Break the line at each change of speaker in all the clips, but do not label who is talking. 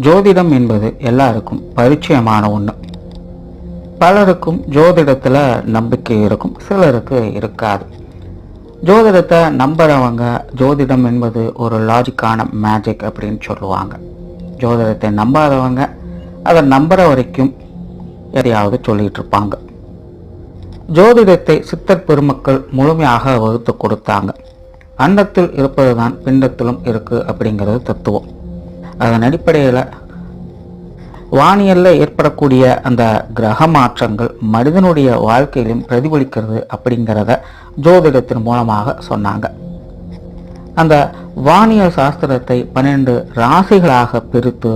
ஜோதிடம் என்பது எல்லாருக்கும் பரிச்சயமான ஒன்று பலருக்கும் ஜோதிடத்தில் நம்பிக்கை இருக்கும் சிலருக்கு இருக்காது. ஜோதிடத்தை நம்புகிறவங்க ஜோதிடம் என்பது ஒரு லாஜிக்கான மேஜிக் அப்படின்னு சொல்லுவாங்க. ஜோதிடத்தை நம்பாதவங்க அதை நம்புற வரைக்கும் எதையாவது சொல்லிகிட்டு இருப்பாங்க. ஜோதிடத்தை சித்தர் பெருமக்கள் முழுமையாக வகுத்து கொடுத்தாங்க. அண்டத்தில் இருப்பதுதான் பிண்டத்திலும் இருக்கு அப்படிங்கிறது தத்துவம். அதன் அடிப்படையில் வானியலில் ஏற்படக்கூடிய அந்த கிரக மாற்றங்கள் மனிதனுடைய வாழ்க்கையிலும் பிரதிபலிக்கிறது அப்படிங்கிறத ஜோதிடத்தின் மூலமாக சொன்னாங்க. அந்த வானியல் சாஸ்திரத்தை பன்னெண்டு ராசிகளாக பிரித்து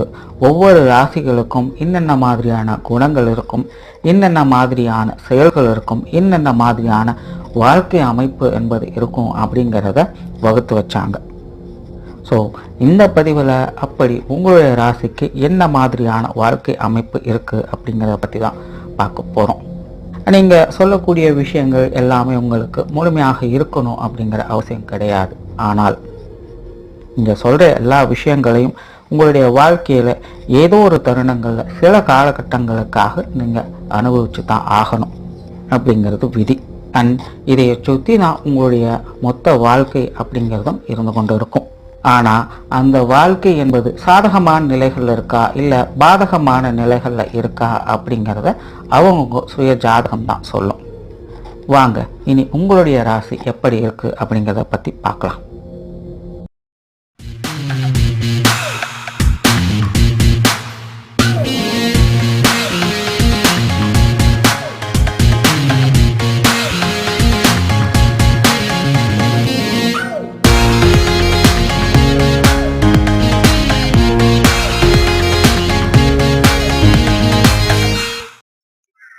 ஒவ்வொரு ராசிகளுக்கும் என்னென்ன மாதிரியான குணங்கள் இருக்கும் என்னென்ன மாதிரியான செயல்கள் இருக்கும் என்னென்ன மாதிரியான வாழ்க்கை அமைப்பு என்பது இருக்கும் அப்படிங்கிறத வகுத்து வச்சாங்க. ஸோ இந்த பதிவில் அப்படி உங்களுடைய ராசிக்கு என்ன மாதிரியான வாழ்க்கை அமைப்பு இருக்குது அப்படிங்கிறத பற்றி தான் பார்க்க போகிறோம் நீங்கள் சொல்லக்கூடிய விஷயங்கள் எல்லாமே உங்களுக்கு முழுமையாக இருக்கணும் அப்படிங்கிற அவசியம் கிடையாது. ஆனால் நீங்கள் சொல்கிற எல்லா விஷயங்களையும் உங்களுடைய வாழ்க்கையில் ஏதோ ஒரு தருணங்களில் சில காலகட்டங்களுக்காக நீங்கள் அனுபவிச்சு தான் ஆகணும் அப்படிங்கிறது விதி. அண்ட் இதை சுற்றி தான் உங்களுடைய மொத்த வாழ்க்கை அப்படிங்கிறதும் இருந்து கொண்டு இருக்கும் ஆனால் அந்த வாழ்க்கை என்பது சாதகமான நிலைகளில் இருக்கா? இல்லை பாதகமான நிலைகளில் இருக்கா? அப்படிங்கிறத அவங்க சுய ஜாதகம் தான் சொல்லும். வாங்க இனி உங்களுடைய ராசி எப்படி இருக்கு அப்படிங்கிறத பற்றி பார்க்கலாம்.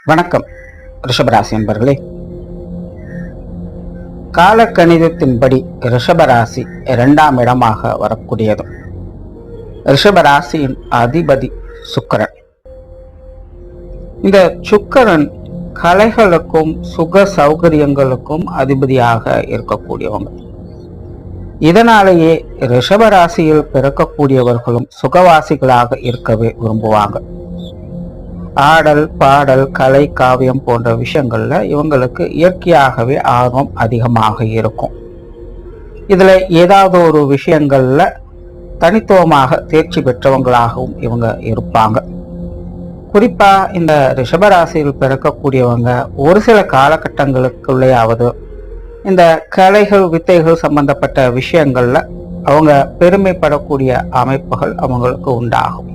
வணக்கம் ரிஷபராசி என்பர்களே காலக்கணிதத்தின்படி ரிஷபராசி இரண்டாம் இடமாக வரக்கூடியது ரிஷபராசியின் அதிபதி சுக்கரன். இந்த சுக்கரன் கலைகளுக்கும் சுக சௌகரியங்களுக்கும் அதிபதியாக இருக்கக்கூடியவங்க. இதனாலேயே ரிஷபராசியில் பிறக்கக்கூடியவர்களும் சுகவாசிகளாக இருக்கவே விரும்புவாங்க. ஆடல் பாடல் கலை காவியம் போன்ற விஷயங்களில் இவங்களுக்கு இயற்கையாகவே ஆர்வம் அதிகமாக இருக்கும். இதில் ஏதாவது ஒரு விஷயங்களில் தனித்துவமாக தேர்ச்சி பெற்றவங்களாகவும் இவங்க இருப்பாங்க. குறிப்பாக இந்த ரிஷபராசியில் பிறக்கக்கூடியவங்க ஒரு சில காலகட்டங்களுக்குள்ளேயாவது இந்த கலைகள் வித்தைகள் சம்பந்தப்பட்ட விஷயங்களில் அவங்க பெருமைப்படக்கூடிய அமைப்புகள் அவங்களுக்கு உண்டாகும்.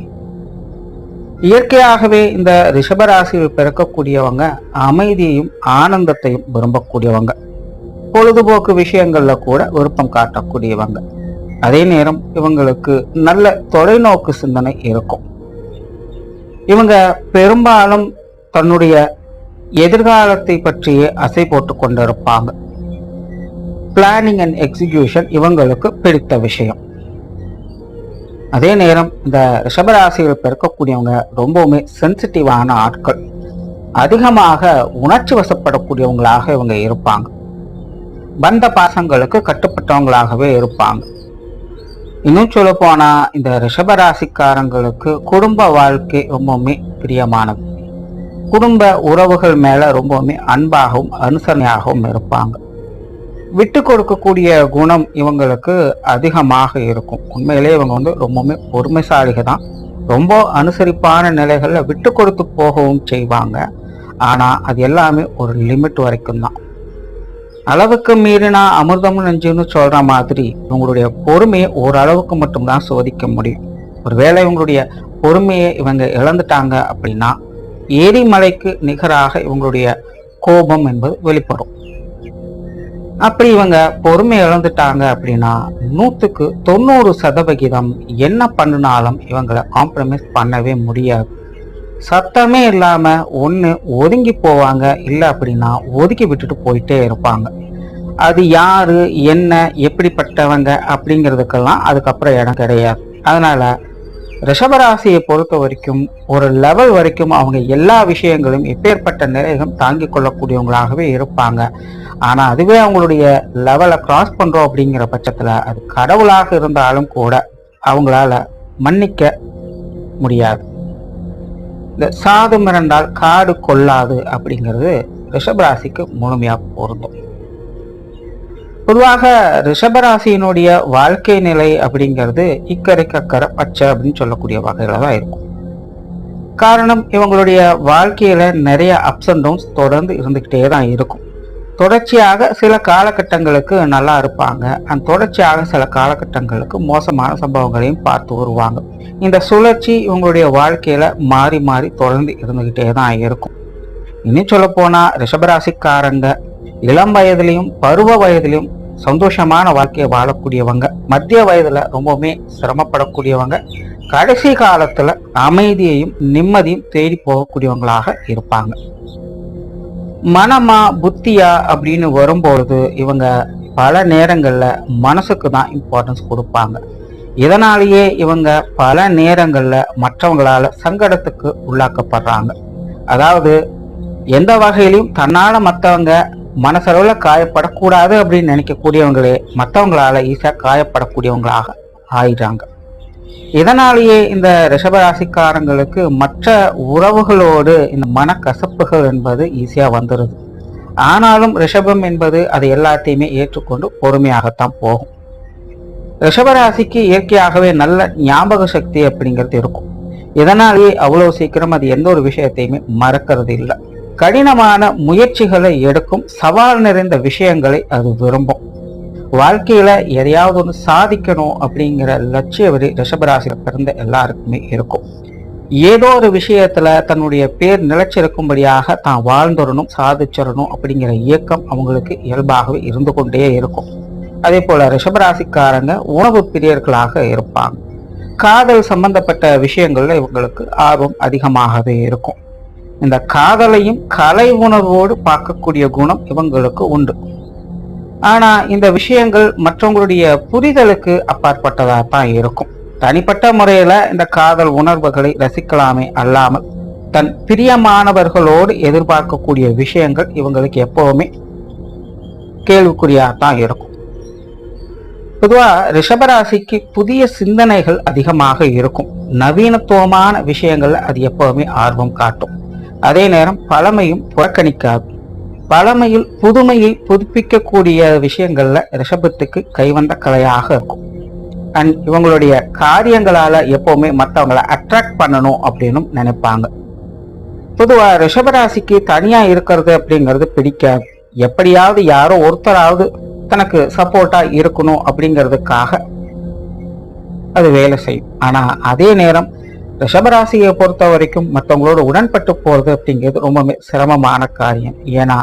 இயற்கையாகவே இந்த ரிஷபராசியில் பிறக்கக்கூடியவங்க அமைதியையும் ஆனந்தத்தையும் விரும்பக்கூடியவங்க. பொழுதுபோக்கு விஷயங்கள்ல கூட விருப்பம் காட்டக்கூடியவங்க. அதே நேரம் இவங்களுக்கு நல்ல தொலைநோக்கு சிந்தனை இருக்கும். இவங்க பெரும்பாலும் தன்னுடைய எதிர்காலத்தை பற்றியே அசை போட்டு கொண்டிருப்பாங்க பிளானிங் அண்ட் எக்ஸிக்யூஷன் இவங்களுக்கு பிடித்த விஷயம். அதே நேரம் இந்த ரிஷபராசியில் பிறக்கக்கூடியவங்க ரொம்பவுமே சென்சிட்டிவான ஆட்கள். அதிகமாக உணர்ச்சி வசப்படக்கூடியவங்களாக இவங்க இருப்பாங்க. பந்த பாசங்களுக்கு கட்டுப்பட்டவங்களாகவே இருப்பாங்க. இன்னும் சொல்ல போனா இந்த ரிஷபராசிக்காரங்களுக்கு குடும்ப வாழ்க்கை ரொம்பவுமே பிரியமானது. குடும்ப உறவுகள் மேல ரொம்பவுமே அன்பாகவும் அனுசரணையாகவும் இருப்பாங்க. விட்டு கொடுக்கக்கூடிய குணம் இவங்களுக்கு அதிகமாக இருக்கும். உண்மையிலே இவங்க வந்து ரொம்பவுமே பொறுமைசாலிகள் தான் ரொம்ப அனுசரிப்பான நிலைகளில் விட்டு கொடுத்து போகவும் செய்வாங்க. ஆனால் அது எல்லாமே ஒரு லிமிட் வரைக்கும் தான் அளவுக்கு மீறினா அமிர்தம் நெஞ்சுன்னு சொல்கிற மாதிரி இவங்களுடைய பொறுமையை ஓரளவுக்கு மட்டும்தான் சோதிக்க முடியும். ஒருவேளை இவங்களுடைய பொறுமையை இவங்க இழந்துட்டாங்க அப்படின்னா ஏரிமலைக்கு நிகராக இவங்களுடைய கோபம் என்பது வெளிப்படும். அப்படி இவங்க பொறுமை இழந்துட்டாங்க அப்படின்னா நூற்றுக்கு தொண்ணூறு சதவிகிதம் என்ன பண்ணினாலும் இவங்களை காம்ப்ரமைஸ் பண்ணவே முடியாது. சத்தமே இல்லாமல் ஒன்று ஒதுங்கி போவாங்க இல்லை அப்படின்னா ஒதுக்கி விட்டுட்டு போயிட்டே இருப்பாங்க. அது யார் என்ன எப்படிப்பட்டவங்க அப்படிங்கிறதுக்கெல்லாம் அதுக்கப்புறம் இடம் கிடையாது. அதனால் ரிஷபராசியை பொறுத்த வரைக்கும் ஒரு லெவல் வரைக்கும் அவங்க எல்லா விஷயங்களும் எப்பேற்பட்ட நிலைகளும் தாங்கிக் கொள்ளக்கூடியவங்களாகவே இருப்பாங்க. ஆனால் அதுவே அவங்களுடைய லெவலை கிராஸ் பண்ணுறோம் அப்படிங்கிற பட்சத்தில் அது கடவுளாக இருந்தாலும் கூட அவங்களால மன்னிக்க முடியாது. இந்த சாது மிரண்டால் காடு கொள்ளாது அப்படிங்கிறது ரிஷபராசிக்கு முழுமையாக பொருந்தும். பொதுவாக ரிஷபராசியினுடைய வாழ்க்கை நிலை அப்படிங்கிறது இக்கரை கக்கரை பச்சை அப்படின்னு சொல்லக்கூடிய வகையில் தான் இருக்கும். காரணம் இவங்களுடைய வாழ்க்கையில் நிறைய அப்ஸ் அண்ட் டவுன்ஸ் தொடர்ந்து இருந்துக்கிட்டே தான் இருக்கும். தொடர்ச்சியாக சில காலகட்டங்களுக்கு நல்லா இருப்பாங்க. அந்த தொடர்ச்சியாக சில காலகட்டங்களுக்கு மோசமான சம்பவங்களையும் பார்த்து வருவாங்க. இந்த சுழற்சி இவங்களுடைய வாழ்க்கையில் மாறி மாறி தொடர்ந்து இருந்துக்கிட்டே தான் இருக்கும். இன்னும் சொல்லப்போனால் ரிஷபராசிக்காரங்க இளம் வயதுலையும் பருவ வயதுலையும் சந்தோஷமான வாழ்க்கையை வாழக்கூடியவங்க மத்திய வயதில் ரொம்பவுமே சிரமப்படக்கூடியவங்க கடைசி காலத்தில் அமைதியையும் நிம்மதியும் தேடி போகக்கூடியவங்களாக இருப்பாங்க. மனமா புத்தியா அப்படின்னு வரும்பொழுது இவங்க பல நேரங்களில் மனசுக்கு தான் இம்பார்ட்டன்ஸ் கொடுப்பாங்க. இதனாலேயே இவங்க பல நேரங்களில் மற்றவங்களால சங்கடத்துக்கு உள்ளாக்கப்படுறாங்க. அதாவது எந்த வகையிலையும் தன்னால் மற்றவங்க மனசளவில் காயப்படக்கூடாது அப்படின்னு நினைக்கக்கூடியவங்களே மற்றவங்களால ஈஸியாக காயப்படக்கூடியவங்களாக ஆயிடுறாங்க. இதனாலேயே இந்த ரிஷபராசிக்காரங்களுக்கு மற்ற உறவுகளோடு இந்த மனக்கசப்புகள் என்பது ஈஸியாக வந்துடுது ஆனாலும் ரிஷபம் என்பது அது எல்லாத்தையுமே ஏற்றுக்கொண்டு பொறுமையாகத்தான் போகும். ரிஷபராசிக்கு இயற்கையாகவே நல்ல ஞாபக சக்தி அப்படிங்கிறது இருக்கும். இதனாலேயே அவ்வளவு சீக்கிரம் அது எந்த ஒரு விஷயத்தையுமே மறக்கிறது இல்லை. கடினமான முயற்சிகளை எடுக்கும் சவால் நிறைந்த விஷயங்களை அது விரும்பும். வாழ்க்கையில எதையாவது ஒன்று சாதிக்கணும் அப்படிங்கிற லட்சிய வரி ரிஷபராசியில் பிறந்த எல்லாருக்குமே இருக்கும். ஏதோ ஒரு விஷயத்துல தன்னுடைய பேர் நிலைச்சிருக்கும்படியாக தான் வாழ்ந்துடணும் சாதிச்சிடணும் அப்படிங்கிற இயக்கம் அவங்களுக்கு இயல்பாகவே இருந்து கொண்டே இருக்கும். அதே போல ரிஷபராசிக்காரங்க உணவு பிரியர்களாக இருப்பாங்க. காதல் சம்பந்தப்பட்ட விஷயங்கள்ல இவங்களுக்கு ஆர்வம் அதிகமாகவே இருக்கும். இந்த காதலையும் கலை உணர்வோடு பார்க்கக்கூடிய குணம் இவங்களுக்கு உண்டு. ஆனா இந்த விஷயங்கள் மற்றவங்களுடைய புரிதலுக்கு அப்பாற்பட்டதாக தான் இருக்கும். தனிப்பட்ட முறையில இந்த காதல் உணர்வுகளை ரசிக்கலாமே அல்லாமல் தன் பிரியமானவர்களோடு எதிர்பார்க்கக்கூடிய விஷயங்கள் இவங்களுக்கு எப்பவுமே கேள்விக்குறியாக தான் இருக்கும். பொதுவாக ரிஷபராசிக்கு புதிய சிந்தனைகள் அதிகமாக இருக்கும். நவீனத்துவமான விஷயங்கள் அது எப்பவுமே ஆர்வம் காட்டும். அதே நேரம் பழமையும் புறக்கணிக்காது. பழமையில் புதுமையை புதுப்பிக்கக்கூடிய விஷயங்கள்ல ரிஷபத்துக்கு கைவந்த கலையாக இருக்கும். அண்ட் இவங்களுடைய காரியங்களால எப்பவுமே மற்றவங்களை அட்ராக்ட் பண்ணணும் அப்படின்னு நினைப்பாங்க. பொதுவாக ரிஷபராசிக்கு தனியா இருக்கிறது அப்படிங்கிறது பிடிக்காது. எப்படியாவது யாரோ ஒருத்தராவது தனக்கு சப்போர்ட்டா இருக்கணும் அப்படிங்கிறதுக்காக அது வேலை செய்யும். ஆனா அதே நேரம் ரிஷபராசியை பொறுத்த வரைக்கும் மற்றவங்களோட உடன்பட்டு போறது அப்படிங்கிறது ரொம்பவே சிரமமான காரியம். ஏன்னா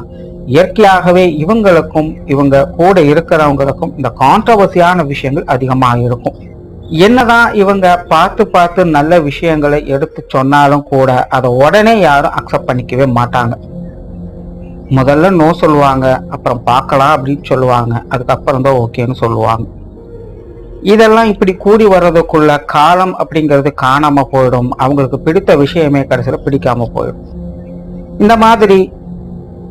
இயற்கையாகவே இவங்களுக்கும் இவங்க கூட இருக்கிறவங்களுக்கும் இந்த கான்ட்ரவர்சியான விஷயங்கள் அதிகமாக இருக்கும். என்னதான் இவங்க பார்த்து பார்த்து நல்ல விஷயங்களை எடுத்து சொன்னாலும் கூட அதை உடனே யாரும் அக்செப்ட் பண்ணிக்கவே மாட்டாங்க. முதல்ல நோ சொல்லுவாங்க அப்புறம் பார்க்கலாம் அப்படின்னு சொல்லுவாங்க அதுக்கப்புறம் தான் ஓகேன்னு சொல்லுவாங்க. இதெல்லாம் இப்படி கூடி வர்றதுக்குள்ள காலம் அப்படிங்கிறது காணாம போயிடும். அவங்களுக்கு பிடித்த விஷயமே கடைசியில் பிடிக்காம போயிடும். இந்த மாதிரி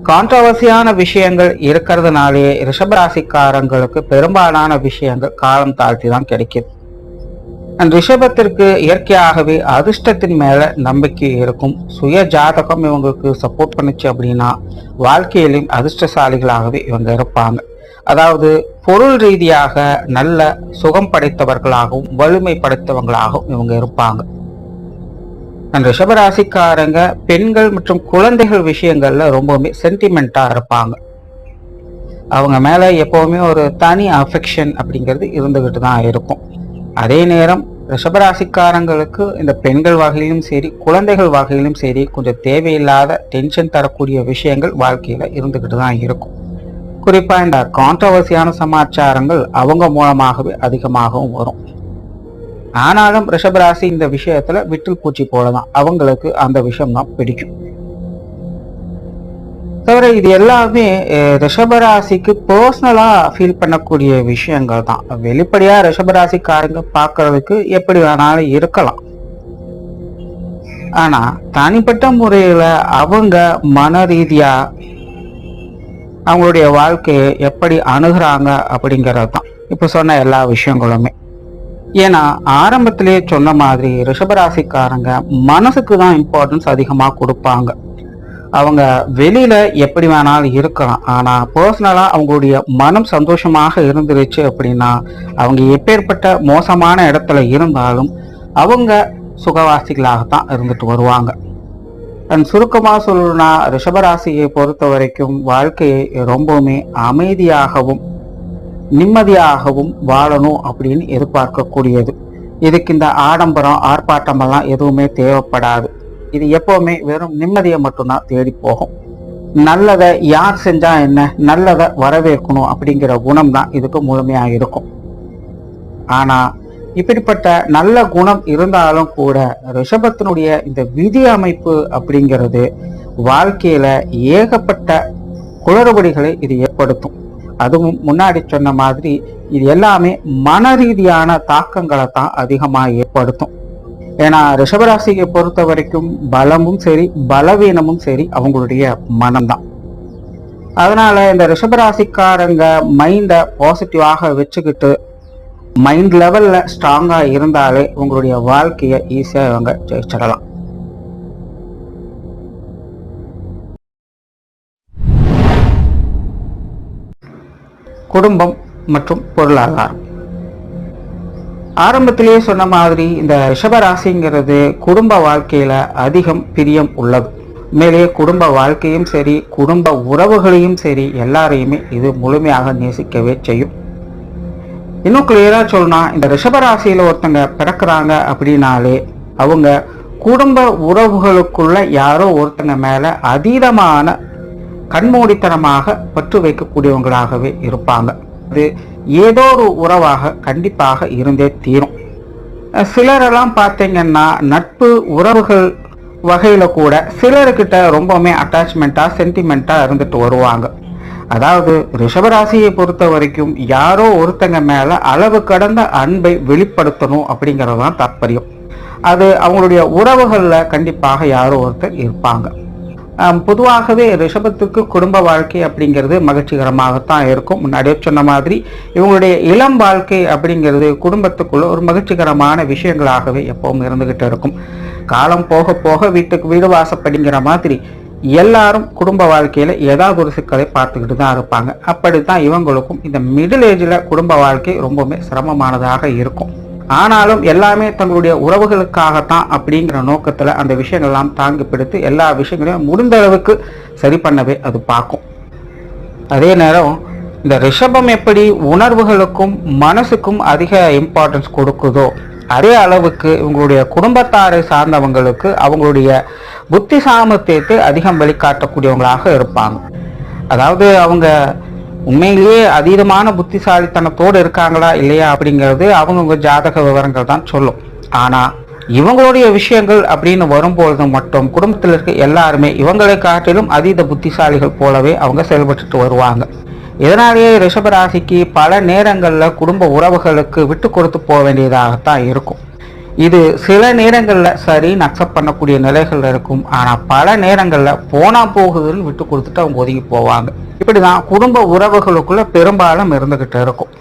கான்ட்ரவர்சியான விஷயங்கள் இருக்கிறதுனாலே ரிஷபராசிக்காரங்களுக்கு பெரும்பாலான விஷயங்கள் காலம் தாழ்த்தி தான் கிடைக்கிது. அண்ட் ரிஷபத்திற்கு இயற்கையாகவே அதிர்ஷ்டத்தின் மேல நம்பிக்கை இருக்கும். சுய ஜாதகம் இவங்களுக்கு சப்போர்ட் பண்ணுச்சு அப்படின்னா வாழ்க்கையிலும் அதிர்ஷ்டசாலிகளாகவே இவங்க இருப்பாங்க. அதாவது பொருள் ரீதியாக நல்ல சுகம் படைத்தவர்களாகவும் வலிமை படைத்தவங்களாகவும் இவங்க இருப்பாங்க. அண்ட் ரிஷபராசிக்காரங்க பெண்கள் மற்றும் குழந்தைகள் விஷயங்கள்ல ரொம்பவுமே சென்டிமெண்டா இருப்பாங்க. அவங்க மேல எப்பவுமே ஒரு தனி அஃபெக்ஷன் அப்படிங்கிறது இருந்துகிட்டு தான் இருக்கும். அதே நேரம் ரிஷபராசிக்காரங்களுக்கு இந்த பெண்கள் வகையிலும் சரி குழந்தைகள் வகையிலும் சரி கொஞ்சம் தேவையில்லாத டென்ஷன் தரக்கூடிய விஷயங்கள் வாழ்க்கையில இருந்துகிட்டு தான் இருக்கும். குறிப்பா இந்த கான்ட்ரவர்சியான சமாச்சாரங்கள் அவங்க மூலமாகவே அதிகமாகவும் வரும். ஆனாலும் ரிஷபராசி இந்த விஷயத்துல விட்டில் பூச்சி போலதான். அவங்களுக்கு அந்த விஷயம் தான் பிடிக்கும். தவிர இது எல்லாமே ரிஷபராசிக்கு பர்சனலாக ஃபீல் பண்ணக்கூடிய விஷயங்கள் தான். வெளிப்படையா ரிஷபராசிக்காரங்க பார்க்கறதுக்கு எப்படி வேணாலும் இருக்கலாம். ஆனா தனிப்பட்ட முறையில அவங்க மன ரீதியா அவங்களுடைய வாழ்க்கையை எப்படி அணுகிறாங்க அப்படிங்கிறது தான் இப்போ சொன்ன எல்லா விஷயங்களுமே. ஏன்னா ஆரம்பத்திலேயே சொன்ன மாதிரி ரிஷபராசிக்காரங்க மனசுக்கு தான் இம்பார்ட்டன்ஸ் அதிகமாக கொடுப்பாங்க. அவங்க வெளியில எப்படி வேணாலும் இருக்கலாம். ஆனா பர்சனலா அவங்களுடைய மனம் சந்தோஷமாக இருந்துருச்சு அப்படின்னா அவங்க எப்பேற்பட்ட மோசமான இடத்துல இருந்தாலும் அவங்க சுகவாசிகளாகத்தான் இருந்துட்டு வருவாங்க. அண்ட் சுருக்கமாக சொல்லணும்னா ரிஷபராசியை பொறுத்த வரைக்கும் வாழ்க்கையை ரொம்பவுமே அமைதியாகவும் நிம்மதியாகவும் வாழணும் அப்படின்னு எதிர்பார்க்கக்கூடியது. இதுக்கு இந்த ஆடம்பரம் ஆர்ப்பாட்டமெல்லாம் எதுவுமே தேவைப்படாது. இது எப்போவுமே வெறும் நிம்மதியை மட்டும்தான் தேடி போகும். நல்லதை யார் செஞ்சா என்ன நல்லதை வரவேற்கணும் அப்படிங்கிற குணம் தான் இதுக்கு முழுமையாக இருக்கும். ஆனால் இப்படிப்பட்ட நல்ல குணம் இருந்தாலும் கூட ரிஷபத்தினுடைய இந்த விதி அமைப்பு அப்படிங்கிறது வாழ்க்கையில ஏகப்பட்ட குளறுபடிகளை இது ஏற்படுத்தும். அதுவும் முன்னாடி சொன்ன மாதிரி இது எல்லாமே மன ரீதியான தாக்கங்களை தான் அதிகமாக ஏற்படுத்தும். ஏன்னா ரிஷபராசியை பொறுத்த வரைக்கும் பலமும் சரி பலவீனமும் சரி அவங்களுடைய மனம்தான் அதனால இந்த ரிஷபராசிக்காரங்க மைண்டை பாசிட்டிவாக வச்சுக்கிட்டு மைண்ட் லெவல்ல ஸ்ட்ராங்கா இருந்தாலே உங்களுடைய வாழ்க்கையை ஈஸியாக இவங்க ஜெயிச்சிடலாம். குடும்பம் மற்றும் பொருளாதாரம். ஆரம்பத்திலேயே சொன்ன மாதிரி இந்த ரிஷபராசிங்கிறது குடும்ப வாழ்க்கையில அதிகம் பிரியம் உள்ளது. மேலே குடும்ப வாழ்க்கையும் சரி குடும்ப உறவுகளையும் சரி எல்லாரையுமே இது முழுமையாக நேசிக்கவே செய்யும். இன்னும் கிளியராக சொல்லணும் இந்த ரிஷபராசியில் ஒருத்தங்க பிறக்கிறாங்க அப்படின்னாலே அவங்க குடும்ப உறவுகளுக்குள்ள யாரோ ஒருத்தங்க மேலே அதீதமான கண்மூடித்தனமாக பற்று வைக்கக்கூடியவங்களாகவே இருப்பாங்க. அது ஏதோ ஒரு உறவாக கண்டிப்பாக இருந்தே தீரும். சிலரெல்லாம் பார்த்தீங்கன்னா நட்பு உறவுகள் வகையில் கூட சிலர்கிட்ட ரொம்பவுமே அட்டாச்மெண்ட்டாக சென்டிமெண்ட்டாக இருந்துட்டு வருவாங்க. அதாவது ரிஷபராசியை பொறுத்த வரைக்கும் யாரோ ஒருத்தங்க மேல அளவு கடந்த அன்பை வெளிப்படுத்தணும் அப்படிங்கிறது தான் தாற்பயம் அது அவங்களுடைய உறவுகளில் கண்டிப்பாக யாரோ ஒருத்தர் இருப்பாங்க. பொதுவாகவே ரிஷபத்துக்கு குடும்ப வாழ்க்கை அப்படிங்கிறது மகிழ்ச்சிகரமாகத்தான் இருக்கும். முன்னாடியே சொன்ன மாதிரி இவங்களுடைய இளம் வாழ்க்கை அப்படிங்கிறது குடும்பத்துக்குள்ள ஒரு மகிழ்ச்சிகரமான விஷயங்களாகவே எப்பவும் இருந்துகிட்டு இருக்கும். காலம் போக போக வீட்டுக்கு வீடு வாசப்படிங்கிற மாதிரி எல்லாரும் குடும்ப வாழ்க்கையில் ஏதாவது ஒரு சிக்கலை பார்த்துக்கிட்டு தான் இருப்பாங்க. அப்படித்தான் இவங்களுக்கும் இந்த மிடில் ஏஜில் குடும்ப வாழ்க்கை ரொம்பவுமே சிரமமானதாக இருக்கும். ஆனாலும் எல்லாமே தங்களுடைய உறவுகளுக்காகத்தான் அப்படிங்கிற நோக்கத்தில் அந்த விஷயங்கள்லாம் தாங்கி பிடித்து எல்லா விஷயங்களையும் முடிந்த அளவுக்கு சரி பண்ணவே அது பார்க்கும். அதே நேரம் இந்த ரிஷபம் எப்படி உணர்வுகளுக்கும் மனசுக்கும் அதிக இம்பார்ட்டன்ஸ் கொடுக்குதோ அதே அளவுக்கு இவங்களுடைய குடும்பத்தாரை சார்ந்தவங்களுக்கு அவங்களுடைய புத்தி சாமர்த்தியத்தை அதிகம் வெளிக்காட்டக்கூடியவங்களாக இருப்பாங்க. அதாவது அவங்க உண்மையிலேயே அதீதமான புத்திசாலித்தனத்தோடு இருக்காங்களா இல்லையா அப்படிங்கிறது அவங்கவுங்க ஜாதக விவரங்கள் தான் சொல்லும். ஆனால் இவங்களுடைய விஷயங்கள் அப்படின்னு வரும்பொழுது மட்டும் குடும்பத்தில் இருக்க எல்லாருமே இவங்களை காட்டிலும் அதீத புத்திசாலிகள் போலவே அவங்க செயல்பட்டுட்டு வருவாங்க. இதனாலேயே ரிஷபராசிக்கு பல நேரங்களில் குடும்ப உறவுகளுக்கு விட்டு கொடுத்து போக வேண்டியதாகத்தான் இருக்கும். இது சில நேரங்களில் சரி அக்செப்ட் பண்ணக்கூடிய நிலைகள் இருக்கும். ஆனால் பல நேரங்களில் போனா போகுதுன்னு விட்டு கொடுத்துட்டு அவங்க ஒதுங்கி போவாங்க. இப்படி தான் குடும்ப உறவுகளுக்குள்ள பெரும்பாலும் இருந்துக்கிட்டு இருக்கும்.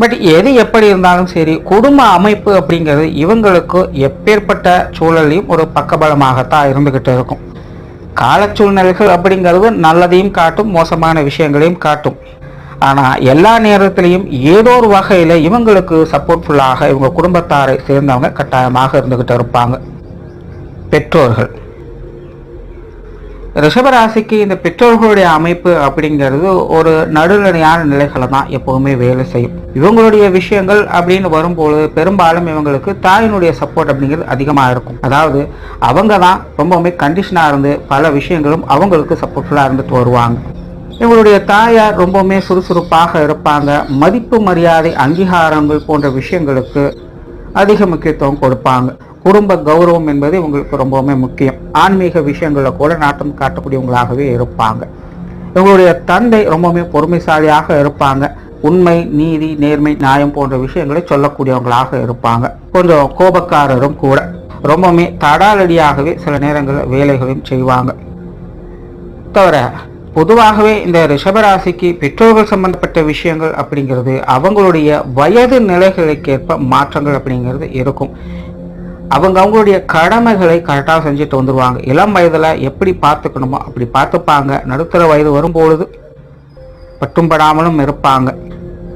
பட் எது எப்படி இருந்தாலும் சரி குடும்ப அமைப்பு அப்படிங்கிறது இவங்களுக்கு எப்பேற்பட்ட சூழலையும் ஒரு பக்கபலமாகத்தான் இருந்துக்கிட்டு இருக்கும். கால சூழ்நிலைகள் அப்படிங்கிறது நல்லதையும் காட்டும் மோசமான விஷயங்களையும் காட்டும். ஆனால் எல்லா நேரத்திலையும் ஏதோ ஒரு வகையில் இவங்களுக்கு சப்போர்ட்ஃபுல்லாக இவங்க குடும்பத்தாரை சேர்ந்தவங்க கட்டாயமாக இருந்துக்கிட்டு இருப்பாங்க. பெற்றோர்கள். ரிஷபராசிக்கு இந்த பெற்றோர்களுடைய அமைப்பு அப்படிங்கிறது ஒரு நடுநிலையான நிலைகளை தான் எப்போவுமே வேலை செய்யும். இவங்களுடைய விஷயங்கள் அப்படின்னு வரும்போது பெரும்பாலும் இவங்களுக்கு தாயினுடைய சப்போர்ட் அப்படிங்கிறது அதிகமாக இருக்கும். அதாவது அவங்க தான் ரொம்பவுமே கண்டிஷனாக இருந்து பல விஷயங்களும் அவங்களுக்கு சப்போர்ட்ஃபுல்லாக இருந்துட்டு வருவாங்க. இவங்களுடைய தாயார் ரொம்பவுமே சுறுசுறுப்பாக இருப்பாங்க. மதிப்பு மரியாதை அங்கீகாரங்கள் போன்ற விஷயங்களுக்கு அதிக முக்கியத்துவம் கொடுப்பாங்க. குடும்ப கௌரவம் என்பது இவங்களுக்கு ரொம்பவுமே முக்கியம். ஆன்மீக விஷயங்களில் கூட நாட்டம் காட்டக்கூடியவங்களாகவே இருப்பாங்க. இவங்களுடைய தந்தை ரொம்பவுமே பொறுமைசாலியாக இருப்பாங்க. உண்மை நீதி நேர்மை நியாயம் போன்ற விஷயங்களை சொல்லக்கூடியவங்களாக இருப்பாங்க. கொஞ்சம் கோபக்காரரும் கூட. ரொம்பவுமே தடாலடியாகவே சில நேரங்களில் வேலைகளையும் செய்வாங்க. தவிர பொதுவாகவே இந்த ரிஷபராசிக்கு பெற்றோர்கள் சம்பந்தப்பட்ட விஷயங்கள் அப்படிங்கிறது அவங்களுடைய வயது நிலைகளுக்கேற்ப மாற்றங்கள் அப்படிங்கிறது இருக்கும். அவங்க அவங்களுடைய கடமைகளை கரெக்டாக செஞ்சுட்டு வந்துடுவாங்க இளம் வயதில் எப்படி பார்த்துக்கணுமோ அப்படி பார்த்துப்பாங்க. நடுத்தர வயது வரும்பொழுது பட்டும்படாமலும் இருப்பாங்க.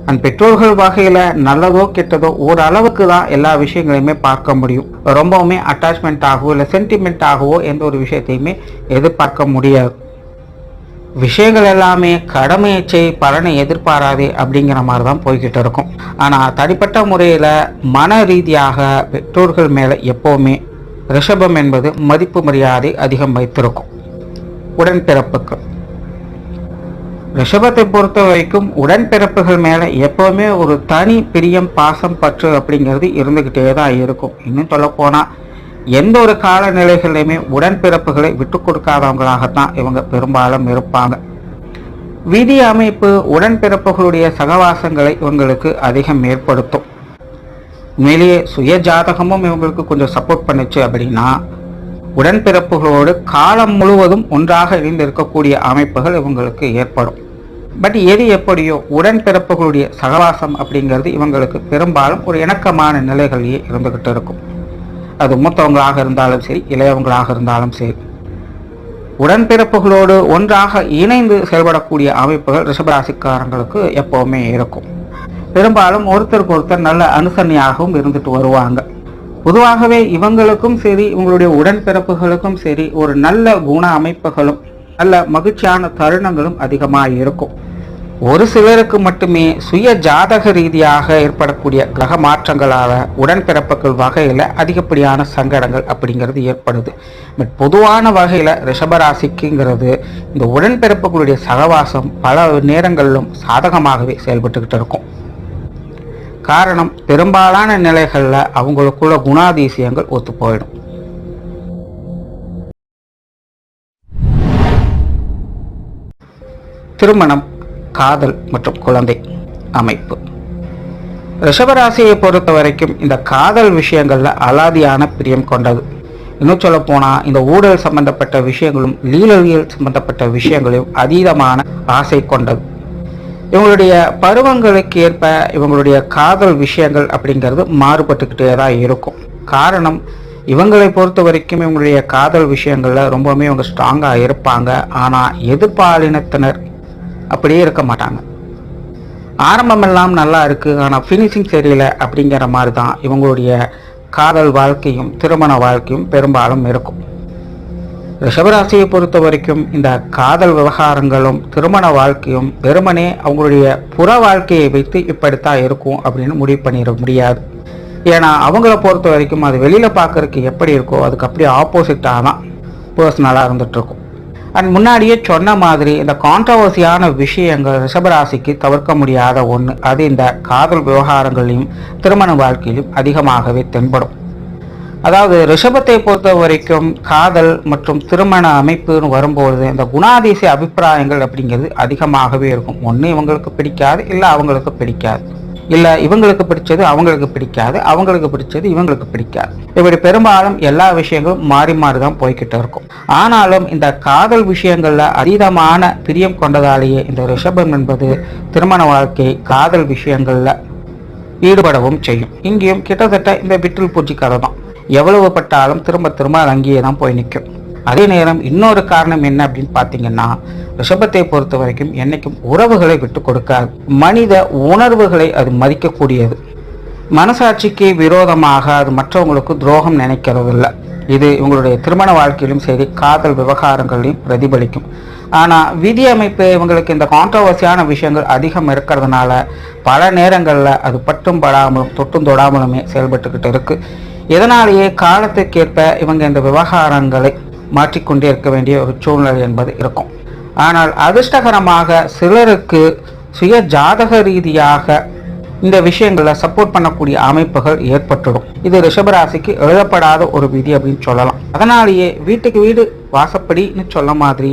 அண்ட் பெற்றோர்கள் வகையில் நல்லதோ கெட்டதோ ஓரளவுக்கு தான் எல்லா விஷயங்களையுமே பார்க்க முடியும். ரொம்பவுமே அட்டாச்மெண்ட் ஆகவோ இல்லை சென்டிமெண்ட் ஆகவோ எந்த ஒரு விஷயத்தையுமே எதிர்பார்க்க முடியாது. விஷயங்கள் எல்லாமே கடமையை பலனை எதிர்பாராதே அப்படிங்கிற மாதிரி தான் போய்கிட்டு இருக்கும். ஆனால் தனிப்பட்ட முறையில் மன ரீதியாக பெற்றோர்கள் மேலே எப்போவுமே ரிஷபம் என்பது மதிப்பு மரியாதை அதிகம் வைத்திருக்கும். உடன்பிறப்புக்கு. ரிஷபத்தை பொறுத்த வரைக்கும் உடன்பிறப்புகள் மேலே எப்போவுமே ஒரு தனி பிரியம் பாசம் பற்று அப்படிங்கிறது இருந்துக்கிட்டே தான் இருக்கும். இன்னும் சொல்லப்போனால் எந்த ஒரு காலநிலைகளிலுமே உடன்பிறப்புகளை விட்டு கொடுக்காதவங்களாகத்தான் இவங்க பெரும்பாலும் இருப்பாங்க. விதி அமைப்பு உடன்பிறப்புகளுடைய சகவாசங்களை இவங்களுக்கு அதிகம் ஏற்படுத்தும். உண்மையிலேயே சுய ஜாதகமும் இவங்களுக்கு கொஞ்சம் சப்போர்ட் பண்ணுச்சு அப்படின்னா உடன்பிறப்புகளோடு காலம் முழுவதும் ஒன்றாக இணைந்து இருக்கக்கூடிய அமைப்புகள் இவங்களுக்கு ஏற்படும். பட் எது எப்படியோ உடன்பிறப்புகளுடைய சகவாசம் அப்படிங்கிறது இவங்களுக்கு பெரும்பாலும் ஒரு இணக்கமான நிலைகளையே இருந்துகிட்டு இருக்கும். அது மூத்தவங்களாக இருந்தாலும் சரி இளையவங்களாக இருந்தாலும் சரி. உடன்பிறப்புகளோடு ஒன்றாக இணைந்து செயல்படக்கூடிய அமைப்புகள் ரிஷபராசிக்காரங்களுக்கு எப்போவுமே இருக்கும். பெரும்பாலும் ஒருத்தருக்கு ஒருத்தர் நல்ல அனுசரணையாகவும் இருந்துட்டு வருவாங்க. பொதுவாகவே இவங்களுக்கும் சரி இவங்களுடைய உடன்பிறப்புகளுக்கும் சரி ஒரு நல்ல குண அமைப்புகளும் நல்ல மகிழ்ச்சியான தருணங்களும் அதிகமாக இருக்கும் ஒரு சிலருக்கு மட்டுமே சுய ஜாதக ரீதியாக ஏற்படக்கூடிய கிரக மாற்றங்களால் உடன்பிறப்புகள் வகையில் அதிகப்படியான சங்கடங்கள் அப்படிங்கிறது ஏற்படுது. பட் பொதுவான வகையில் ரிஷபராசிக்குங்கிறது இந்த உடன்பிறப்புகளுடைய சகவாசம் பல நேரங்களிலும் சாதகமாகவே செயல்பட்டுக்கிட்டு இருக்கும். காரணம் பெரும்பாலான நிலைகளில் அவங்களுக்குள்ள குணாதிசயங்கள் ஒத்து போயிடும். திருமணம் காதல் மற்றும் குழந்தை அமைப்பு. ரிஷபராசியை பொறுத்த வரைக்கும் இந்த காதல் விஷயங்களில் அலாதியான பிரியம் கொண்டது. இன்னும் சொல்ல போனால் இந்த ஊழல் சம்பந்தப்பட்ட விஷயங்களும் லீலவியல் சம்பந்தப்பட்ட விஷயங்களையும் அதீதமான ஆசை கொண்டது. இவங்களுடைய பருவங்களுக்கு ஏற்ப இவங்களுடைய காதல் விஷயங்கள் அப்படிங்கிறது மாறுபட்டுக்கிட்டே தான் இருக்கும். காரணம் இவங்களை பொறுத்த வரைக்கும் இவங்களுடைய காதல் விஷயங்களில் ரொம்பவுமே இவங்க ஸ்ட்ராங்காக இருப்பாங்க. ஆனால் எதிர்பாலினத்தினர் அப்படியே இருக்க மாட்டாங்க. ஆரம்பமெல்லாம் நல்லா இருக்குது ஆனால் ஃபினிஷிங் சரியில்லை அப்படிங்கிற மாதிரி தான் இவங்களுடைய காதல் வாழ்க்கையும் திருமண வாழ்க்கையும் பெரும்பாலும் இருக்கும். ரிஷபராசியை பொறுத்த வரைக்கும் இந்த காதல் விவகாரங்களும் திருமண வாழ்க்கையும் வெறுமனே அவங்களுடைய புற வாழ்க்கையை வைத்து இப்படித்தான் இருக்கும் அப்படின்னு முடிவு பண்ணிட முடியாது. ஏன்னா அவங்கள பொறுத்த வரைக்கும் அது வெளியில் பார்க்கறதுக்கு எப்படி இருக்கோ அதுக்கு அப்படியே ஆப்போசிட்டாக தான் பர்சனலாக இருந்துகிட்ருக்கும் அண்ட் முன்னாடியே சொன்ன மாதிரி இந்த கான்ட்ரவர்சியான விஷயங்கள் ரிஷபராசிக்கு தவிர்க்க முடியாத ஒன்று அது இந்த காதல் விவகாரங்களையும் திருமண வாழ்க்கையிலும் அதிகமாகவே தென்படும். அதாவது ரிஷபத்தை பொறுத்த வரைக்கும் காதல் மற்றும் திருமண அமைப்புன்னு வரும்போது இந்த குணாதிசய அபிப்பிராயங்கள் அப்படிங்கிறது அதிகமாகவே இருக்கும். ஒன்று இவங்களுக்கு பிடிக்காது இல்லை அவங்களுக்கு பிடிக்காது. இல்லை இவங்களுக்கு பிடிச்சது அவங்களுக்கு பிடிக்காது அவங்களுக்கு பிடிச்சது இவங்களுக்கு பிடிக்காது. இப்படி பெரும்பாலும் எல்லா விஷயங்களும் மாறி மாறி தான் போய்கிட்டு இருக்கும். ஆனாலும் இந்த காதல் விஷயங்களில் அதீதமான பிரியம் கொண்டதாலேயே இந்த ரிஷபம் என்பது திருமண வாழ்க்கை காதல் விஷயங்களில் ஈடுபடவும் செய்யும். இங்கேயும் கிட்டத்தட்ட இந்த விட்டில் பூச்சி கதை தான். எவ்வளவு பட்டாலும் திரும்ப திரும்ப அது அங்கேயே தான் போய் நிற்கும். அதே நேரம் இன்னொரு காரணம் என்ன அப்படின்னு பார்த்தீங்கன்னா ரிஷபத்தை பொறுத்த வரைக்கும் என்னைக்கும் உறவுகளை விட்டு கொடுக்காது. மனித உணர்வுகளை அது மதிக்கக்கூடியது. மனசாட்சிக்கு விரோதமாக அது மற்றவங்களுக்கு துரோகம் நினைக்கிறது இல்லை இது இவங்களுடைய திருமண வாழ்க்கையிலும் சரி காதல் விவகாரங்களையும் பிரதிபலிக்கும். ஆனால் விதி அமைப்பு இவங்களுக்கு இந்த கான்ட்ரவர்சியான விஷயங்கள் அதிகம் இருக்கிறதுனால பல நேரங்களில் அது பட்டும் படாமலும் தொட்டும் தொடாமலுமே செயல்பட்டுக்கிட்டு இருக்குது இதனாலேயே காலத்துக்கேற்ப இவங்க இந்த விவகாரங்களை மாற்றிக்கொண்டே இருக்க வேண்டிய ஒரு சூழ்நிலை என்பது இருக்கும். ஆனால் அதிர்ஷ்டகரமாக சிலருக்கு சுய ஜாதக ரீதியாக இந்த விஷயங்களை சப்போர்ட் பண்ணக்கூடிய அமைப்புகள் ஏற்பட்டுடும் இது ரிஷபராசிக்கு எழுதப்படாத ஒரு விதி அப்படின்னு சொல்லலாம். அதனாலேயே வீட்டுக்கு வீடு வாசப்படின்னு சொல்ல மாதிரி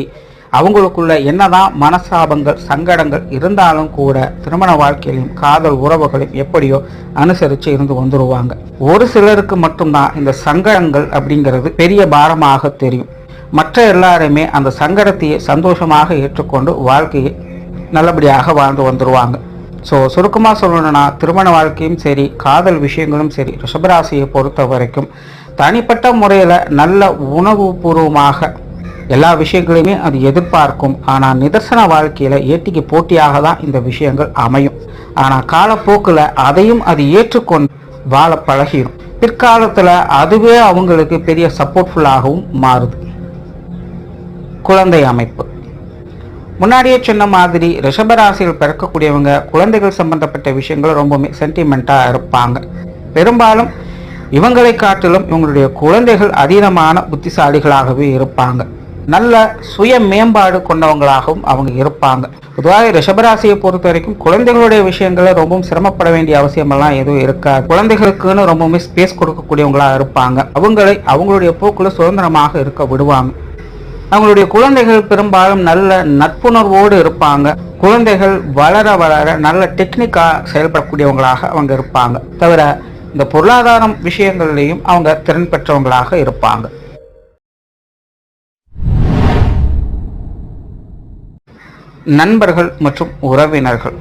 அவங்களுக்குள்ள என்னதான் மனசாபங்கள் சங்கடங்கள் இருந்தாலும் கூட திருமண வாழ்க்கையிலும் காதல் உறவுகளையும் எப்படியோ அனுசரித்து இருந்து வந்துருவாங்க. ஒரு சிலருக்கு மட்டும்தான் இந்த சங்கடங்கள் அப்படிங்கிறது பெரிய பாரமாக தெரியும். மற்ற எல்லாருமே அந்த சங்கடத்தையே சந்தோஷமாக ஏற்றுக்கொண்டு வாழ்க்கையை நல்லபடியாக வாழ்ந்து வந்துடுவாங்க ஸோ சுருக்கமாக சொல்லணும்னா திருமண வாழ்க்கையும் சரி காதல் விஷயங்களும் சரி ரிஷபராசியை பொறுத்த வரைக்கும் தனிப்பட்ட முறையில் நல்ல உணவுபூர்வமாக எல்லா விஷயங்களையுமே அது எதிர்பார்க்கும். ஆனால் நிதர்சன வாழ்க்கையில் ஏட்டிக்கு போட்டியாக தான் இந்த விஷயங்கள் அமையும். ஆனால் காலப்போக்கில் அதையும் அது ஏற்றுக்கொண்டு வாழ பழகிடும் பிற்காலத்தில் அதுவே அவங்களுக்கு பெரிய சப்போர்ட்ஃபுல்லாகவும் மாறுது. குழந்தை அமைப்பு. முன்னாடியே சொன்ன மாதிரி ரிஷபராசியில் பிறக்கக்கூடியவங்க குழந்தைகள் சம்பந்தப்பட்ட விஷயங்கள் ரொம்பவுமே சென்டிமெண்ட்டாக இருப்பாங்க. பெரும்பாலும் இவங்களை காட்டிலும் இவங்களுடைய குழந்தைகள் அதீனமான புத்திசாலிகளாகவே இருப்பாங்க. நல்ல சுய மேம்பாடு கொண்டவங்களாகவும் அவங்க இருப்பாங்க. பொதுவாக ரிஷபராசியை பொறுத்த வரைக்கும் குழந்தைகளுடைய விஷயங்களை ரொம்பவும் சிரமப்பட வேண்டிய அவசியமெல்லாம் எதுவும் இருக்காது. குழந்தைகளுக்குன்னு ரொம்பவுமே ஸ்பேஸ் கொடுக்கக்கூடியவங்களா இருப்பாங்க. அவங்களை அவங்களுடைய போக்குல சுதந்திரமாக இருக்க விடுவாங்க. அவங்களுடைய குழந்தைகள் பெரும்பாலும் நல்ல நட்புணர்வோடு இருப்பாங்க. குழந்தைகள் வளர வளர நல்ல டெக்னிக்காக செயல்படக்கூடியவங்களாக அவங்க இருப்பாங்க. தவிர இந்த பொருளாதாரம் விஷயங்கள்லையும் அவங்க திறன் பெற்றவங்களாக இருப்பாங்க. நண்பர்கள் மற்றும் உறவினர்கள்.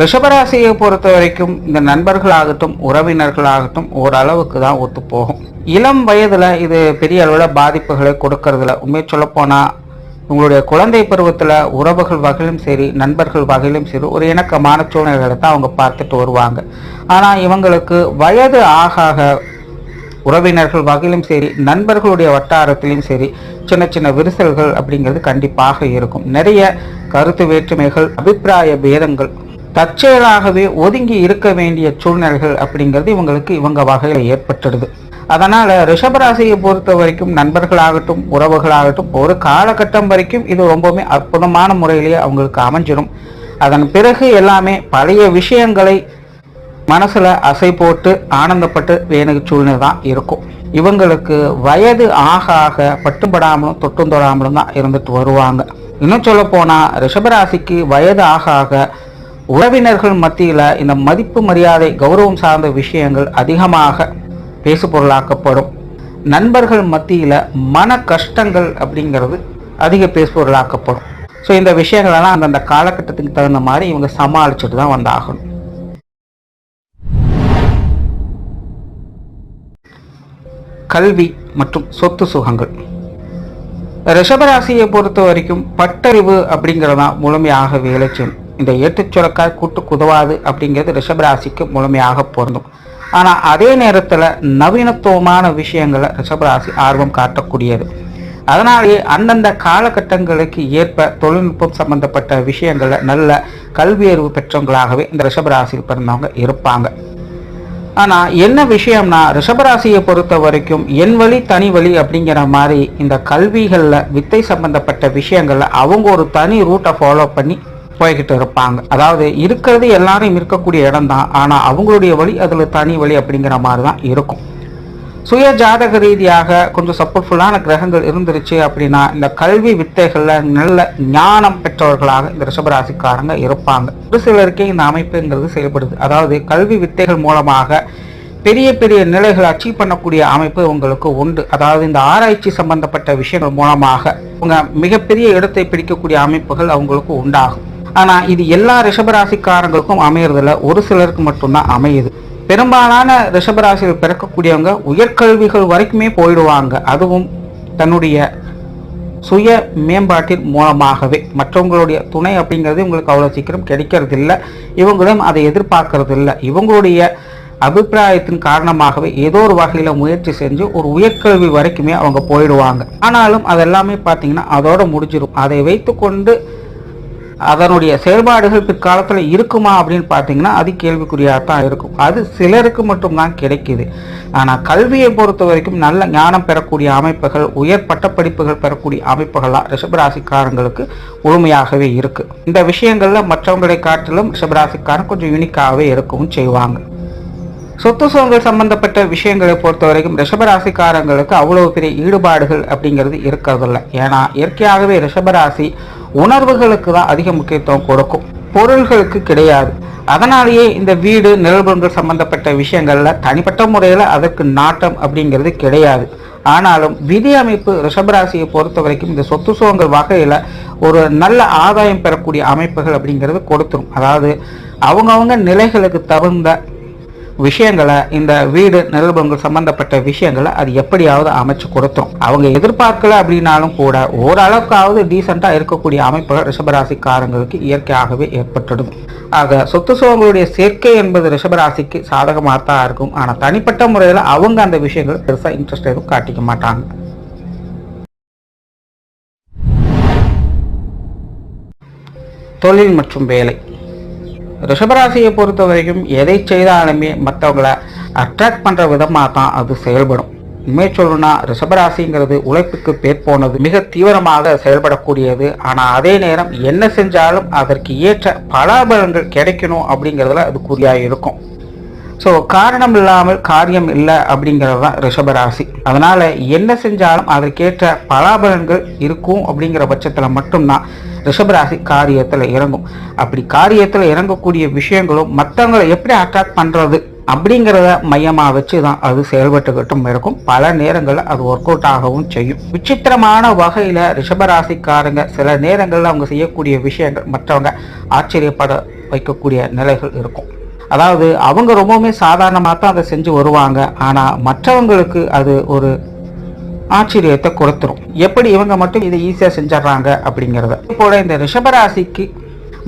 ரிஷபராசியை பொறுத்த வரைக்கும் இந்த நண்பர்களாகட்டும் உறவினர்களாகட்டும் ஓரளவுக்கு தான் ஒத்து போகும் இளம் வயதில் இது பெரிய அளவில் பாதிப்புகளை கொடுக்கறதில்ல. உண்மை சொல்லப்போனால் உங்களுடைய குழந்தை பருவத்தில் உறவுகள் வகையிலும் சரி நண்பர்கள் வகையிலும் சரி ஒரு இணக்கமான சூழ்நிலைகளை தான் அவங்க பார்த்துட்டு வருவாங்க. ஆனால் இவங்களுக்கு வயது ஆக ஆக உறவினர்கள் வகையிலும் சரி நண்பர்களுடைய வட்டாரத்திலும் சரி சின்ன சின்ன விரிசல்கள் அப்படிங்கிறது கண்டிப்பாக இருக்கும். நிறைய கருத்து வேற்றுமைகள் அபிப்பிராய பேதங்கள் தற்செயலாகவே ஒதுங்கி இருக்க வேண்டிய சூழ்நிலைகள் அப்படிங்கிறது இவங்களுக்கு இவங்க வகையில் ஏற்பட்டுடுது. அதனால் ரிஷபராசியை பொறுத்த வரைக்கும் நண்பர்களாகட்டும் உறவுகளாகட்டும் ஒரு காலகட்டம் வரைக்கும் இது ரொம்பவுமே அற்புதமான முறையிலேயே அவங்களுக்கு அமைஞ்சிடும் அதன் பிறகு எல்லாமே பழைய விஷயங்களை மனசில் அசை போட்டு ஆனந்தப்பட்டு வேணுக்கு சூழ்நிலை தான் இருக்கும். இவங்களுக்கு வயது ஆக ஆக பட்டுப்படாமலும் தொட்டும் தொடாமலும் தான் இருந்துட்டு வருவாங்க. இன்னும் சொல்ல போனால் ரிஷபராசிக்கு வயது ஆக ஆக உறவினர்கள் மத்தியில் இந்த மதிப்பு மரியாதை கௌரவம் சார்ந்த விஷயங்கள் அதிகமாக பேசு பொருளாக்கப்படும். நண்பர்கள் மத்தியில் மன கஷ்டங்கள் அப்படிங்கிறது அதிக பேசுபொருளாக்கப்படும் ஸோ இந்த விஷயங்களெல்லாம் அந்தந்த காலகட்டத்துக்கு தகுந்த மாதிரி இவங்க சமாளிச்சுட்டு தான் வந்தாகணும். கல்வி மற்றும் சொத்து சுகங்கள். ரிஷபராசியை பொறுத்த வரைக்கும் பட்டறிவு அப்படிங்கிறதான் முழுமையாக வேலை செய்யும். இந்த ஏட்டுச்சுரக்காய் கூட்டு குதவாது அப்படிங்கிறது ரிஷபராசிக்கு முழுமையாக பொருந்தும். ஆனால் அதே நேரத்தில் நவீனத்துவமான விஷயங்களை ரிஷபராசி ஆர்வம் காட்டக்கூடியது. அதனாலேயே அந்தந்த காலகட்டங்களுக்கு ஏற்ப தொழில்நுட்பம் சம்பந்தப்பட்ட விஷயங்களை நல்ல கல்வியறிவு பெற்றவங்களாகவே இந்த ரிஷபராசியில் பிறந்தவங்க இருப்பாங்க. ஆனால் என்ன விஷயம்னா ரிஷபராசியை பொறுத்த வரைக்கும் என் வழி தனி வழி அப்படிங்கிற மாதிரி இந்த கல்விகளில் வித்தை சம்பந்தப்பட்ட விஷயங்களில் அவங்க ஒரு தனி ரூட்டை ஃபாலோ பண்ணி போய்கிட்டு இருப்பாங்க. அதாவது இருக்கிறது எல்லாரும் இருக்கக்கூடிய இடம் தான் ஆனால் அவங்களுடைய வழி அதில் தனி வழி அப்படிங்கிற மாதிரி தான் இருக்கும். சுய ஜாதக ரீதியாக கொஞ்சம் சப்போர்ட்ஃபுல்லான கிரகங்கள் இருந்துருச்சு அப்படின்னா இந்த கல்வி வித்தைகளில் நல்ல ஞானம் பெற்றவர்களாக இந்த ரிஷபராசிக்காரங்க இருப்பாங்க. ஒரு சிலருக்கே இந்த அமைப்புங்கிறது செயல்படுது. அதாவது கல்வி வித்தைகள் மூலமாக பெரிய பெரிய நிலைகளை அச்சீவ் பண்ணக்கூடிய அமைப்பு உங்களுக்கு உண்டு. அதாவது இந்த ஆராய்ச்சி சம்பந்தப்பட்ட விஷயங்கள் மூலமாக உங்க மிகப்பெரிய இடத்தை பிடிக்கக்கூடிய அமைப்புகள் அவங்களுக்கு உண்டாகும். ஆனால் இது எல்லா ரிஷபராசிக்காரங்களுக்கும் அமையறதில்ல. ஒரு சிலருக்கு மட்டும்தான் அமையுது. பெரும்பாலான ரிஷபராசியில் பிறக்கக்கூடியவங்க உயர்கல்விகள் வரைக்குமே போயிடுவாங்க. அதுவும் தன்னுடைய சுய மேம்பாட்டின் மூலமாகவே. மற்றவங்களுடைய துணை அப்படிங்கிறது உங்களுக்கு அவ்வளோ சீக்கிரம் கிடைக்கிறது இல்லை இவங்களும் அதை எதிர்பார்க்கறது இல்லை இவங்களுடைய அபிப்பிராயத்தின் காரணமாகவே ஏதோ ஒரு வகையில் முயற்சி செஞ்சு ஒரு உயர்கல்வி வரைக்குமே அவங்க போயிடுவாங்க. ஆனாலும் அதெல்லாமே பார்த்தீங்கன்னா அதோட முடிஞ்சிடும். அதை வைத்துக்கொண்டு அதனுடைய செயல்பாடுகள் பிற்காலத்தில் இருக்குமா அப்படின்னு பார்த்தீங்கன்னா அது கேள்விக்குறியாக தான் இருக்கும். அது சிலருக்கு மட்டும்தான் கிடைக்குது. ஆனால் கல்வியை பொறுத்த வரைக்கும் நல்ல ஞானம் பெறக்கூடிய அமைப்புகள் உயர் பட்டப்படிப்புகள் பெறக்கூடிய அமைப்புகள்லாம் ரிஷபராசிக்காரங்களுக்கு முழுமையாகவே இருக்குது இந்த விஷயங்களில் மற்றவங்களை காட்டிலும் ரிஷபராசிக்காரன் கொஞ்சம் யூனிக்காகவே இருக்கவும் செய்வாங்க. சொத்து சுகங்கள் சம்பந்தப்பட்ட விஷயங்களை பொறுத்த வரைக்கும் ரிஷபராசிக்காரங்களுக்கு அவ்வளோ பெரிய ஈடுபாடுகள் அப்படிங்கிறது இருக்கிறதில்ல. ஏன்னா இயற்கையாகவே ரிஷபராசி உணர்வுகளுக்கு தான் அதிக முக்கியத்துவம் கொடுக்கும். பொருள்களுக்கு கிடையாது. அதனாலேயே இந்த வீடு நிலபுறங்கள் சம்பந்தப்பட்ட விஷயங்களில் தனிப்பட்ட முறையில் அதற்கு நாட்டம் அப்படிங்கிறது கிடையாது. ஆனாலும் விதி அமைப்பு ரிஷபராசியை பொறுத்த வரைக்கும் இந்த சொத்து சுகங்கள் வகையில் ஒரு நல்ல ஆதாயம் பெறக்கூடிய அமைப்புகள் அப்படிங்கிறது கொடுத்துரும். அதாவது அவங்கவுங்க நிலைகளுக்கு தகுந்த விஷயங்களை இந்த வீடு நிரூபங்கள் சம்பந்தப்பட்ட விஷயங்களை அது எப்படியாவது அமைச்சு கொடுத்துரும் அவங்க எதிர்பார்க்கல அப்படின்னாலும் கூட ஓரளவுக்காவது டீசெண்டாக இருக்கக்கூடிய அமைப்புகள் ரிஷபராசிக்காரங்களுக்கு இயற்கையாகவே ஏற்பட்டுடும். ஆக சொத்து சுகங்களுடைய சேர்க்கை என்பது ரிஷபராசிக்கு சாதகமாக தான் இருக்கும். ஆனால் தனிப்பட்ட முறையில் அவங்க அந்த விஷயங்கள் பெருசாக இன்ட்ரெஸ்ட் எதுவும் காட்டிக்க மாட்டாங்க. தொழில் மற்றும் வேலை. ரிஷபராசியை பொறுத்த வரைக்கும் எதை செய்தாலுமே மற்றவங்கள அட்ராக்ட் பண்ணுற விதமாக தான் அது செயல்படும். உண்மை சொல்லணும்னா ரிஷபராசிங்கிறது உழைப்புக்கு பேர் போனது மிக தீவிரமாக செயல்படக்கூடியது. ஆனால் அதே நேரம் என்ன செஞ்சாலும் அதற்கு ஏற்ற பலாபலங்கள் கிடைக்கணும் அப்படிங்கிறதுல அது குறியாக இருக்கும். ஸோ காரணம் இல்லாமல் காரியம் இல்லை அப்படிங்கிறது தான் ரிஷபராசி. அதனால் என்ன செஞ்சாலும் அதற்கேற்ற பலாபலன்கள் இருக்கும் அப்படிங்கிற பட்சத்தில் மட்டும்தான் ரிஷபராசி காரியத்தில் இறங்கும். அப்படி காரியத்தில் இறங்கக்கூடிய விஷயங்களும் மற்றவங்களை எப்படி அட்ராக்ட் பண்ணுறது அப்படிங்கிறத மையமாக வச்சு தான் அது செயல்பட்டுக்கிட்டும் இருக்கும். பல நேரங்களில் அது ஒர்க் அவுட் ஆகவும் செய்யும். விசித்திரமான வகையில் ரிஷபராசிக்காரங்க சில நேரங்களில் அவங்க செய்யக்கூடிய விஷயங்கள் மற்றவங்க ஆச்சரியப்பட வைக்கக்கூடிய நிலைகள் இருக்கும். அதாவது அவங்க ரொம்பவுமே சாதாரணமாக தான் அதை செஞ்சு வருவாங்க. ஆனால் மற்றவங்களுக்கு அது ஒரு ஆச்சரியத்தை கொடுத்துரும். எப்படி இவங்க மட்டும் இதை ஈஸியாக செஞ்சிடறாங்க அப்படிங்கிறத. இப்போ இந்த ரிஷபராசிக்கு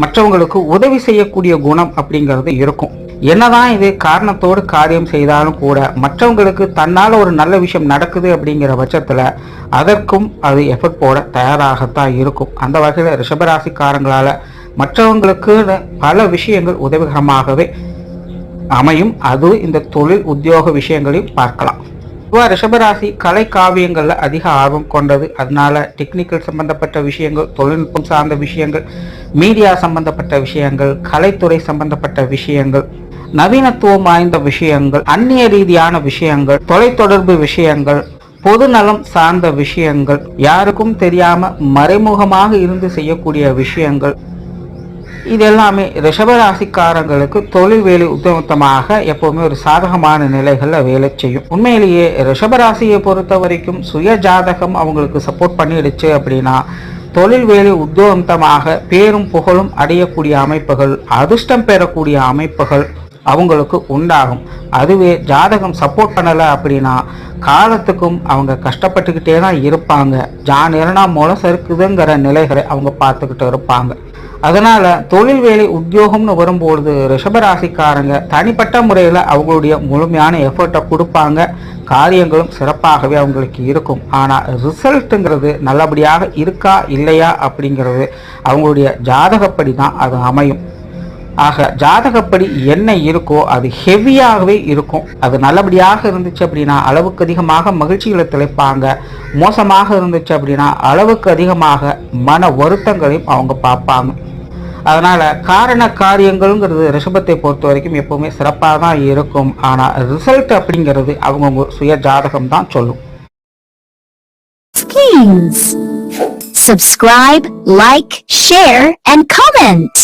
மற்றவங்களுக்கு உதவி செய்யக்கூடிய குணம் அப்படிங்கிறது இருக்கும். என்னதான் இது காரணத்தோடு காரியம் செய்தாலும் கூட மற்றவங்களுக்கு தன்னால் ஒரு நல்ல விஷயம் நடக்குது அப்படிங்கிற பட்சத்தில் அதற்கும் அது எஃபர்ட் போட தயாராகத்தான் இருக்கும். அந்த வகையில் ரிஷபராசிக்காரங்களால் மற்றவங்களுக்கு பல விஷயங்கள் உதவிகரமாகவே அமையும். அது இந்த தொழில் உத்தியோக விஷயங்களையும் பார்க்கலாம். பொதுவாக ரிஷபராசி கலை காவியங்களில் அதிக ஆர்வம் கொண்டது. அதனால டெக்னிக்கல் சம்பந்தப்பட்ட விஷயங்கள் தொழில்நுட்பம் சார்ந்த விஷயங்கள் மீடியா சம்பந்தப்பட்ட விஷயங்கள் கலைத்துறை சம்பந்தப்பட்ட விஷயங்கள் நவீனத்துவம் வாய்ந்த விஷயங்கள் அந்நிய ரீதியான விஷயங்கள் தொலைத்தொடர்பு விஷயங்கள் பொதுநலம் சார்ந்த விஷயங்கள் யாருக்கும் தெரியாம மறைமுகமாக இருந்து செய்யக்கூடிய விஷயங்கள் இது எல்லாமே ரிஷபராசிக்காரங்களுக்கு தொழில் வேலை உத்தமத்தமாக எப்பவுமே ஒரு சாதகமான நிலைகளில் வேலை செய்யும். உண்மையிலேயே ரிஷபராசியை பொறுத்த வரைக்கும் சுய ஜாதகம் அவங்களுக்கு சப்போர்ட் பண்ணிடுச்சு அப்படின்னா தொழில் வேலை உத்தோந்தமாக பேரும் புகழும் அடையக்கூடிய அமைப்புகள் அதிர்ஷ்டம் பெறக்கூடிய அமைப்புகள் அவங்களுக்கு உண்டாகும். அதுவே ஜாதகம் சப்போர்ட் பண்ணலை அப்படின்னா காலத்துக்கும் அவங்க கஷ்டப்பட்டுக்கிட்டே தான் இருப்பாங்க. ஜான் இரண்டாம் மூலம் சறுக்குதுங்கிற நிலைகளை அவங்க பார்த்துக்கிட்டு இருப்பாங்க. அதனால் தொழில் வேலை உத்தியோகம்னு வரும்பொழுது ரிஷபராசிக்காரங்க தனிப்பட்ட முறையில் அவங்களுடைய முழுமையான எஃபர்ட்டை கொடுப்பாங்க. காரியங்களும் சிறப்பாகவே அவங்களுக்கு இருக்கும். ஆனால் ரிசல்ட்டுங்கிறது நல்லபடியாக இருக்கா இல்லையா அப்படிங்கிறது அவங்களுடைய ஜாதகப்படி தான் அது அமையும். ஆக ஜாதகப்படி என்ன இருக்கோ அது ஹெவியாகவே இருக்கும். அது நல்லபடியாக இருந்துச்சு அப்படின்னா அளவுக்கு அதிகமாக மகிழ்ச்சிகளை திளைப்பாங்க. மோசமாக இருந்துச்சு அப்படின்னா அளவுக்கு அதிகமாக மன வருத்தங்களையும் அவங்க பார்ப்பாங்க. அதனால் காரண காரியங்கள்ங்கிறது ரிஷபத்தை பொறுத்த வரைக்கும் எப்போவுமே சிறப்பாக தான் இருக்கும் ஆனால் ரிசல்ட் அப்படிங்கிறது அவங்கவுங்க சுய ஜாதகம் தான் சொல்லும்
Subscribe, like, share, and comment.